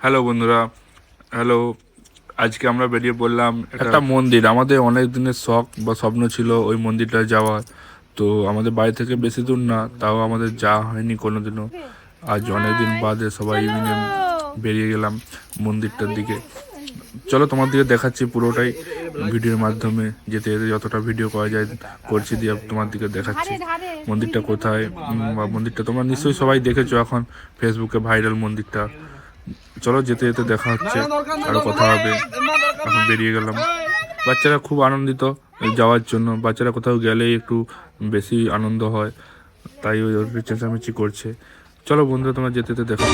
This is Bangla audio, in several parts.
হ্যালো বন্ধুরা। হ্যালো আজকে আমরা বেরিয়ে পড়লাম একটা মন্দির। আমাদের অনেক দিনের শখ বা স্বপ্ন ছিল ওই মন্দিরটা যাওয়ার। তো আমাদের বাড়ি থেকে বেশি দূর না তাও আমাদের যাওয়া হয়নি কোনোদিনও। আজ অনেকদিন বাদে সবাই মিলে বেরিয়ে গেলাম মন্দিরটার দিকে। চলো তোমার দিকে দেখাচ্ছি পুরোটাই ভিডিওর মাধ্যমে যেতে যেতে যতটা ভিডিও করা যায় করছি দিয়ে তোমার দিকে দেখাচ্ছি। মন্দিরটা কোথায়? বা মন্দিরটা তোমরা নিশ্চয়ই সবাই দেখেছ এখন ফেসবুকে ভাইরাল মন্দিরটা। চলো যেতে যেতে দেখা হচ্ছে, আরও কথা হবে। এখন বেরিয়ে গেলাম। বাচ্চারা খুব আনন্দিত যাওয়ার জন্য। বাচ্চারা কোথাও গেলেই একটু বেশি আনন্দ হয়। তাই ওই চেঁচামেচি করছে। চলো বন্ধুরা, তোমার যেতে যেতে দেখা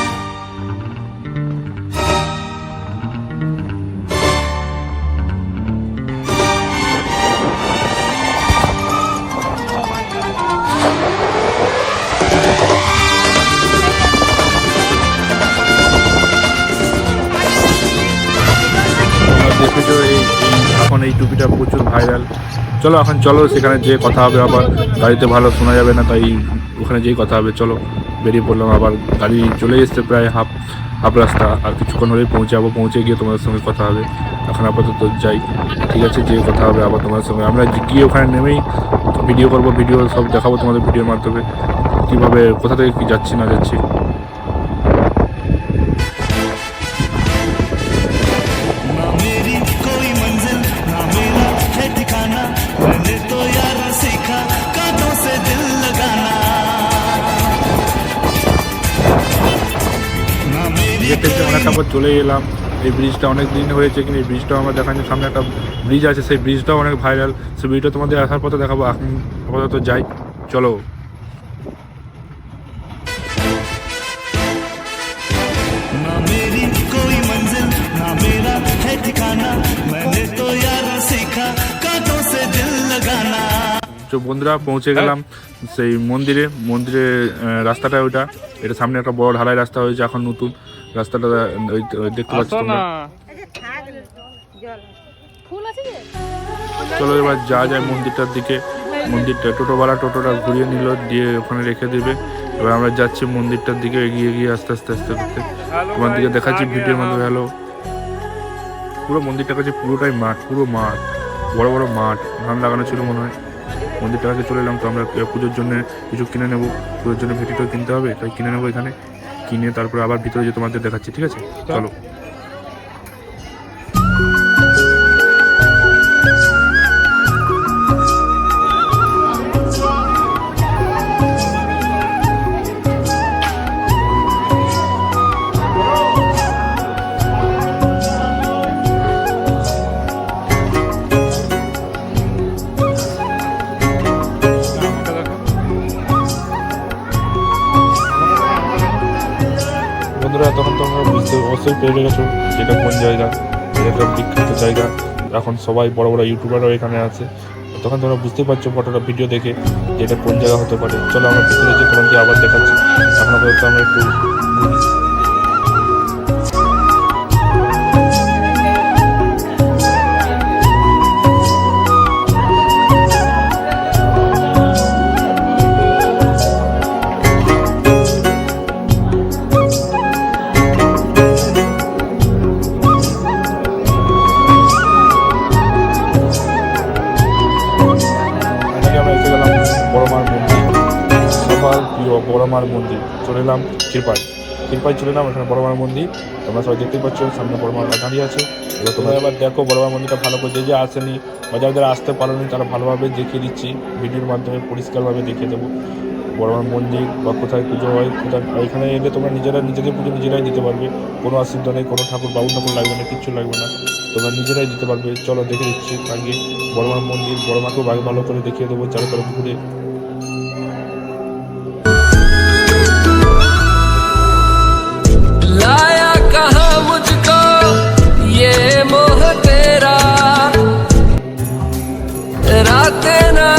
এই টুপিটা প্রচুর ভাইরাল চলো, এখন চলো, সেখানে যেয়ে কথা হবে আবার। গাড়িতে ভালো শোনা যাবে না, তাই ওখানে যেই কথা হবে। চলো, বেরিয়ে পড়লাম আবার। গাড়ি চলে এসছে প্রায় হাফ হাফ রাস্তা। আর কিছুক্ষণ হলেই পৌঁছাবো। পৌঁছে গিয়ে তোমাদের সঙ্গে কথা হবে। এখন আপাতত যাই। ঠিক আছে যে কথা হবে আবার তোমাদের সঙ্গে। আমরা গিয়ে ওখানে নেমেই ভিডিও করব, ভিডিও সব দেখাবো তোমাদের ভিডিওর মাধ্যমে। কীভাবে, কোথা থেকে কী যাচ্ছি, না যাচ্ছি। দেখতে দেখতে অনেকটা পর চলে এলাম। এই ব্রিজটা অনেক দিন হয়েছে কিন্তু এই ব্রিজটাও আমরা দেখাচ্ছি সামনে একটা ব্রিজ আছে, সেই ব্রিজটাও অনেক ভাইরাল সেই ব্রিজটা তোমাদের আসার পথে দেখাবো আপাতত যাই। চলো। তো বন্ধুরা পৌঁছে গেলাম সেই মন্দিরে। মন্দিরে রাস্তাটা ওইটা। এটা সামনে একটা বড় ঢালাই রাস্তা হয়েছে এখন নতুন। রাস্তাটা দেখতে পাচ্ছ তোমরা। চলো এবার যা যায় মন্দিরটার দিকে। মন্দিরটা টোটোওয়ালা টোটোটা ঘুরিয়ে নিল দিয়ে ওখানে রেখে দেবে। এবার আমরা যাচ্ছি মন্দিরটার দিকে এগিয়ে এগিয়ে আস্তে আস্তে আস্তে করতে তোমার দিকে দেখাচ্ছি ভিডিওর মধ্যে হ্যালো। পুরো মন্দিরটা কাছে পুরোটাই মাঠ পুরো মাঠ। বড় বড় মাঠ ধান লাগানো ছিল মনে হয়। মন্দিরটার আগে চলে এলাম তো আমরা পুজোর জন্য কিছু কিনে নেব। পুজোর জন্য ভেটিটাও কিনতে হবে তাই কিনে নেব এখানে। কিনে তারপরে আবার ভিতরে যে তোমাদের দেখাচ্ছি ঠিক আছে? চলো। অবশ্যই পেয়ে গেছো, যেটা কোন জায়গা যেটা বিখ্যাত জায়গা। এখন সবাই বড় বড় ইউটিউবারও এখানে আছে। তখন তোমরা বুঝতে পারছ ফটোটা ভিডিও দেখে যেটা কোন জায়গা হতে পারে। চলো আমরা ভিতরে যে তোমাকে আবার দেখাচ্ছি। এখন আপাতত আমরা একটু ক্ষীরপাই ক্ষীরপাই চলে এলাম এখানে বড়মার মন্দির। তোমরা সবাই দেখতেই পাচ্ছ সামনে বড়মার দাঁড়িয়ে আছে। এবার তোমরা এবার দেখো বড়মার মন্দিরটা ভালো করে যে যে আসেনি বা যারা যারা আসতে পারেনি তারা ভালোভাবে দেখিয়ে দিচ্ছি। ভিডিওর মাধ্যমে পরিষ্কারভাবে দেখিয়ে দেবো। বড়মার মন্দির বা কোথায় পুজো হয় কোথায় এখানে এলে তোমরা নিজেরা নিজেদের পুজো নিজেরাই দিতে পারবে। কোনো অসুবিধা নেই কোনো ঠাকুর বাবু ঠাকুর লাগবে না কিচ্ছু লাগবে না। তোমরা নিজেরাই দিতে পারবে। চলো দেখে দিচ্ছি আগে বড়মার মন্দির বড়মাকেও ভালো ভালো করে দেখিয়ে দেবো চারো তরফ ঘুরে लाया कहा मुझको ये मोह तेरा। रातें ना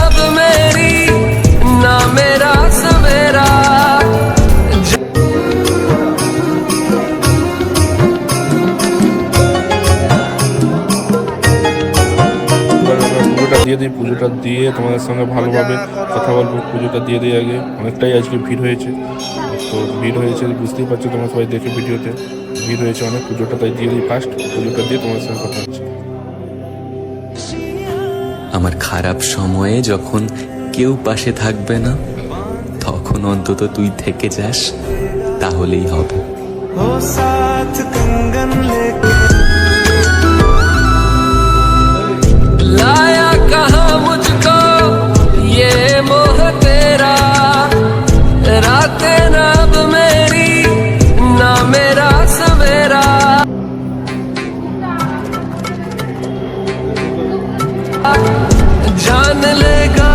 দিয়ে দিই পুজোটা দিয়ে তোমাদের সঙ্গে ভালোভাবে কথা বলবো পুজোটা দিয়ে দিই আগে অনেকটাই আজকে ভিড় হয়েছে তো ভিড় হয়েছে বুঝতেই পারছো তোমরা সবাই দেখে ভিডিওতে ভিড় হয়েছে অনেক পুজোটা তাই দিয়ে দিই ফার্স্ট পুজোটা দিয়ে তোমার সঙ্গে কথা হচ্ছে আমার খারাপ সময়ে যখন কেউ পাশে থাকবে না তখন অন্তত তুই থেকে যাস তাহলেই হবে हो साथ कंगन लेके लाया कहा मुझको ये मोह तेरा। रात नाब मेरी ना मेरा सवेरा। जान लेगा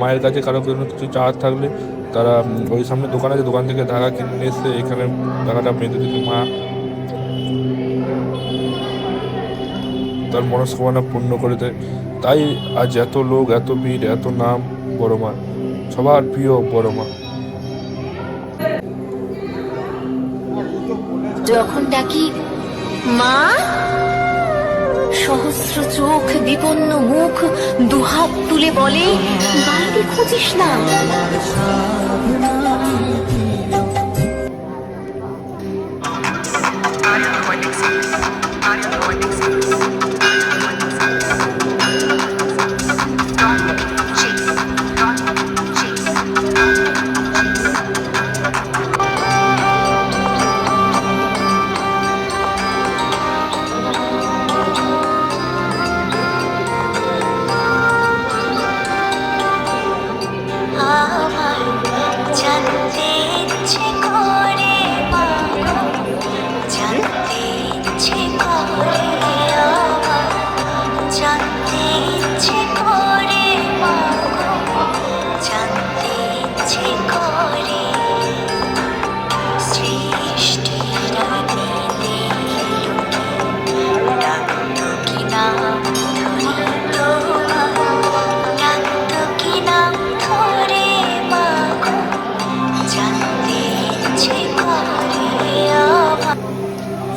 মায়ের কাছে কারও কোনো কিছু চাওয়ার থাকলে তারা ওই সামনে দোকান আছে দোকান থেকে ধাগা কিনে এসে এখানে ধাগাটা বেঁধে দিতে। মা তার মনস্কামনা পূর্ণ করে দেয়। তাই আজ এত লোক এত ভিড় এত নাম বড় মা। সবার প্রিয় বড় মা। যখন ডাকি মা? সহস্র চোখ বিপন্ন মুখ দুহাত তুলে বলে বাইরে খুঁজিস না।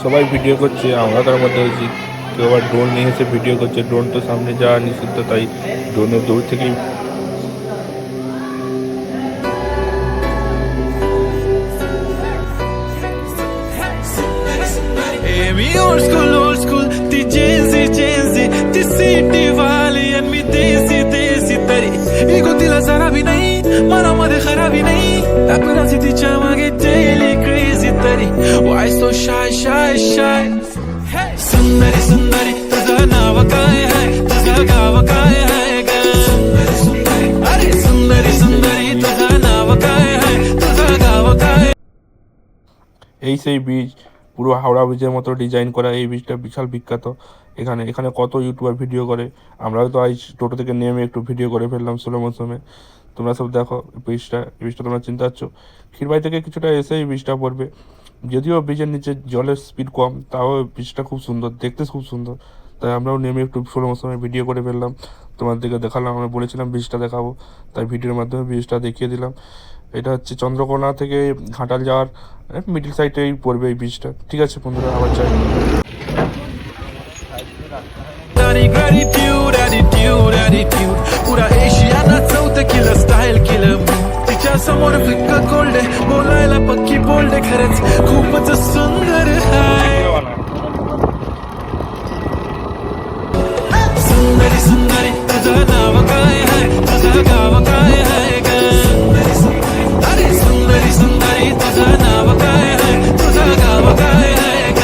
সবাই ভিডিও করছে আমরা তার মধ্যে আছি কেউ আবার ড্রোন নিয়ে এসে ভিডিও করছে। ড্রোন তো সামনে যাওয়া নিষিদ্ধ, তাই ড্রোনের দূর থেকেই খারাপ নাই তারপর আছে তুই চাওয়া वाय सो शाय शाय शाय सुंदरी सुंदरी तुझं नाव काय आहे तुझं गाव काय आहे ग अरे सुंदरी सुंदरी तुझं नाव काय आहे तुझं गाव काय এই সেই বীজ পুরো হাওড়া ব্রিজের মতো ডিজাইন করা এই বীজটা বিশাল বিখ্যাত এখানে এখানে কত ইউটিউবার ভিডিও করে আমরাও তো আজ টোটো থেকে নেমে একটু ভিডিও করে ফেললাম ষোলো মৌসুমে তোমরা সব দেখো বীজটা এই বীজটা তোমরা চিন্তা পারছো ক্ষীরবাই থেকে কিছুটা এসে এই বীজটা পড়বে যদিও ব্রিজের নিচে জলের স্পিড কম তাও ব্রিজটা খুব সুন্দর দেখতে খুব সুন্দর। তাই আমরাও নেমে একটু ষোলো সময় ভিডিও করে ফেললাম। তোমাদেরকে দেখালাম আমরা বলেছিলাম ব্রিজটা দেখাবো। তাই ভিডিওর মাধ্যমে ব্রিজটা দেখিয়ে দিলাম। এটা হচ্ছে চন্দ্রকোনা থেকে ঘাটাল যাওয়ার মিডিল সাইডেই পড়বে এই ব্রিজটা। ঠিক আছে বন্ধুরা আবার চাই Attitude, attitude, attitude Pura Asia, that's out the killer style killer केलं तिच्या समोर फिक्क गोल्ड बोलायला पक्की बोल्ड खरंच खूपच सुंदर हाय सुंदरी सुंदरी तुझं नाव काय आहे तुझं गाव काय आहे ग अरे सुंदरी सुंदरी तुझं नाव काय आहे तुझं गाव काय आहे ग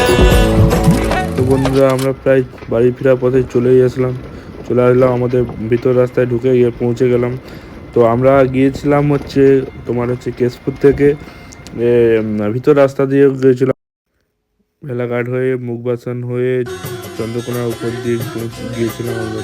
তো বন্ধুরা আমরা প্রায় বাড়ি ফেরার পথে চলেই আসলাম চলে আসলাম আমাদের ভিতর রাস্তায় ঢুকে গিয়ে পৌঁছে গেলাম তো আমরা গিয়েছিলাম হচ্ছে তোমার হচ্ছে কেশপুর থেকে ভিতর রাস্তা দিয়ে গিয়েছিলাম। ভেলাঘাট হয়ে মুখবাসন হয়ে, চন্দ্রকোনার উপর দিয়ে গিয়েছিলাম আমরা।